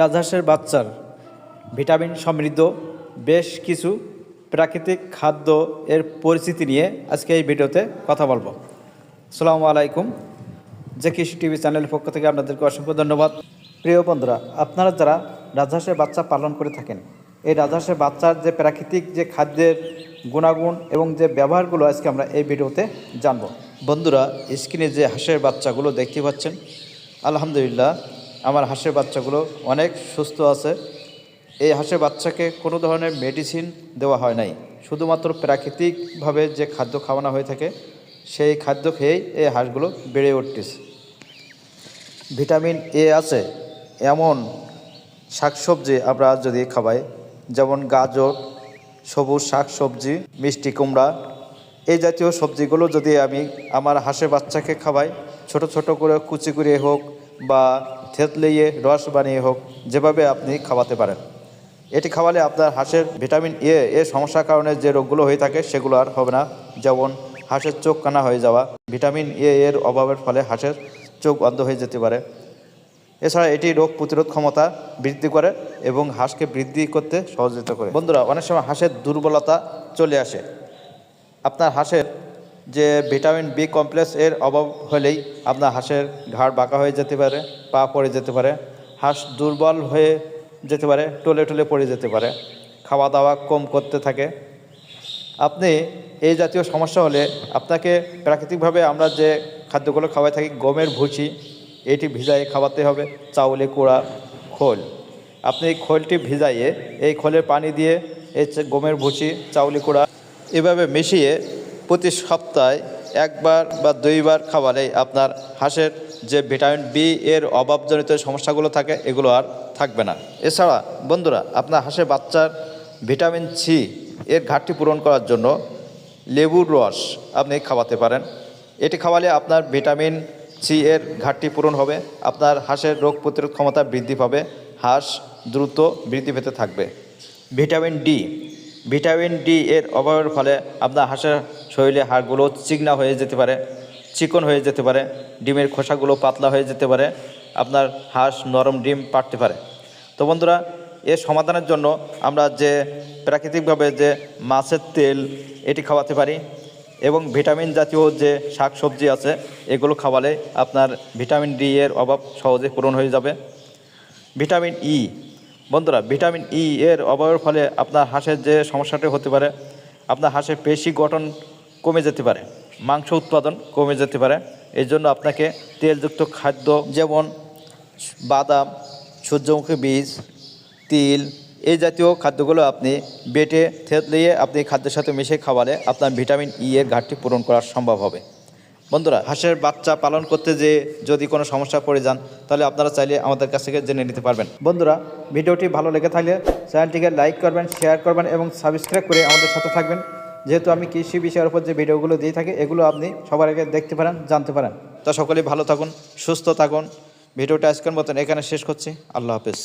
রাজহাঁসের বাচ্চার ভিটামিন সমৃদ্ধ, বেশ কিছু প্রাকৃতিক খাদ্য এর পরিচিতি নিয়ে আজকে এই ভিডিওতে কথা বলব। আসসালামু আলাইকুম। যে কৃষি টিভি চ্যানেলের পক্ষ থেকে আপনাদেরকে অসংখ্য ধন্যবাদ। প্রিয় বন্ধুরা, আপনারা যারা রাজহাঁসের বাচ্চা পালন করে থাকেন, এই রাজহাঁসের বাচ্চার যে প্রাকৃতিক যে খাদ্যের গুণাগুণ এবং যে ব্যবহারগুলো আজকে আমরা এই ভিডিওতে জানব। বন্ধুরা, স্ক্রিনে যে হাঁসের বাচ্চাগুলো দেখতে পাচ্ছেন, আলহামদুলিল্লাহ আমার হাঁসের বাচ্চাগুলো অনেক সুস্থ আছে। এই হাঁসের বাচ্চাকে কোনো ধরনের মেডিসিন দেওয়া হয় নাই। শুধুমাত্র প্রাকৃতিকভাবে যে খাদ্য খাওয়ানো হয়ে থাকে, সেই খাদ্য খেয়েই এই হাঁসগুলো বেড়ে উঠতেছে। ভিটামিন এ আছে। এমন শাকসবজি আমরা যদি খাওয়াই যেমন গাজর, সবুজ শাকসবজি, মিষ্টি কুমড়া, এই জাতীয় সবজিগুলো যদি আমি আমার হাঁসের বাচ্চাকে খাওয়াই, ছোট ছোট করে কুচি করে হোক বা থেতলিয়ে রস বানিয়ে হোক, যেভাবে আপনি খাওয়াতে পারেন। এটি খাওয়ালে আপনার হাঁসের ভিটামিন এ এর সমস্যার কারণে যে রোগগুলো হয়ে থাকে, সেগুলো আর হবে না। যেমন হাঁসের চোখ কানা হয়ে যাওয়া, ভিটামিন এ এর অভাবের ফলে হাঁসের চোখ বন্ধ হয়ে যেতে পারে। এছাড়া এটি রোগ প্রতিরোধ ক্ষমতা বৃদ্ধি করে এবং হাঁসকে বৃদ্ধি করতে সহযোগিতা করে। বন্ধুরা, অনেক সময় হাঁসের দুর্বলতা চলে আসে। আপনার হাঁসের যে ভিটামিন বি কমপ্লেক্স এর অভাব হলেই আপনার হাঁসের ঘাড় বাঁকা হয়ে যেতে পারে, পা পড়ে যেতে পারে, হাঁস দুর্বল হয়ে যেতে পারে, টলে টলে পড়ে যেতে পারে খাওয়া দাওয়া কম করতে থাকে। আপনি এই জাতীয় সমস্যা হলে আপনাকে প্রাকৃতিকভাবে আমরা যে খাদ্যগুলো খাওয়াই থাকি, গমের ভুসি এটি ভিজাইয়ে খাওয়াতে হবে, চাউলে কুড়া, খোল। আপনি এই খোলটি ভিজাইয়ে এই খোলের পানি দিয়ে এই গমের ভুসি চাউলি কুড়া, এভাবে মিশিয়ে প্রতি সপ্তাহে একবার বা দুইবার খাওয়ালে আপনার হাঁসের যে ভিটামিন বি এর অভাবজনিত সমস্যাগুলো থাকে, এগুলো আর থাকবে না। এছাড়া বন্ধুরা, আপনার হাঁসের বাচ্চার ভিটামিন সি এর ঘাটতি পূরণ করার জন্য লেবুর রস আপনি খাওয়াতে পারেন। এটি খাওয়ালে আপনার ভিটামিন সি এর ঘাটতি পূরণ হবে, আপনার হাঁসের রোগ প্রতিরোধ ক্ষমতা বৃদ্ধি পাবে, হাঁস দ্রুত বৃদ্ধি পেতে থাকবে। ভিটামিন ডি ভিটামিন ডি এর অভাবের ফলে আপনার হাঁসের শরীরে হাড়গুলো চিকনা হয়ে যেতে পারে, চিকন হয়ে যেতে পারে, ডিমের খোসাগুলো পাতলা হয়ে যেতে পারে, আপনার হাঁস নরম ডিম পারতে পারে। তো বন্ধুরা এর সমাধানের জন্য আমরা যে প্রাকৃতিকভাবে যে মাছের তেল এটি খাওয়াতে পারি এবং ভিটামিন জাতীয় যে শাক সবজি আছে, এগুলো খাওয়ালে আপনার ভিটামিন ডি এর অভাব সহজে পূরণ হয়ে যাবে। ভিটামিন ই বন্ধুরা, ভিটামিন ই এর অভাবের ফলে আপনার হাঁসের যে সমস্যাটি হতে পারে, আপনার হাঁসের পেশি গঠন কমে যেতে পারে, মাংস উৎপাদন কমে যেতে পারে। এই জন্য আপনাকে তেলযুক্ত খাদ্য যেমন বাদাম, সূর্যমুখী বীজ, তিল এই জাতীয় খাদ্যগুলো আপনি বেটে থেতলিয়ে আপনি খাদ্যের সাথে মিশিয়ে খাওয়ালে আপনার ভিটামিন ই এর ঘাটতি পূরণ করা সম্ভব হবে। বন্ধুরা, হাঁসের বাচ্চা পালন করতে যে যদি কোনো সমস্যা পড়ে যান, তাহলে আপনারা চাইলে আমাদের কাছ থেকে জেনে নিতে পারবেন। বন্ধুরা, ভিডিওটি ভালো লেগে থাকলে চ্যানেলটিকে লাইক করবেন, শেয়ার করবেন এবং সাবস্ক্রাইব করে আমাদের সাথে থাকবেন। যেহেতু আমি কৃষি বিষয়ের উপর যে ভিডিওগুলো দিয়ে থাকি, এগুলো আপনি সবার আগে দেখতে পারেন, জানতে পারেন। তো সকলেই ভালো থাকুন, সুস্থ থাকুন। ভিডিওটা আজকের মতন এখানে শেষ করছি। আল্লাহ হাফেজ।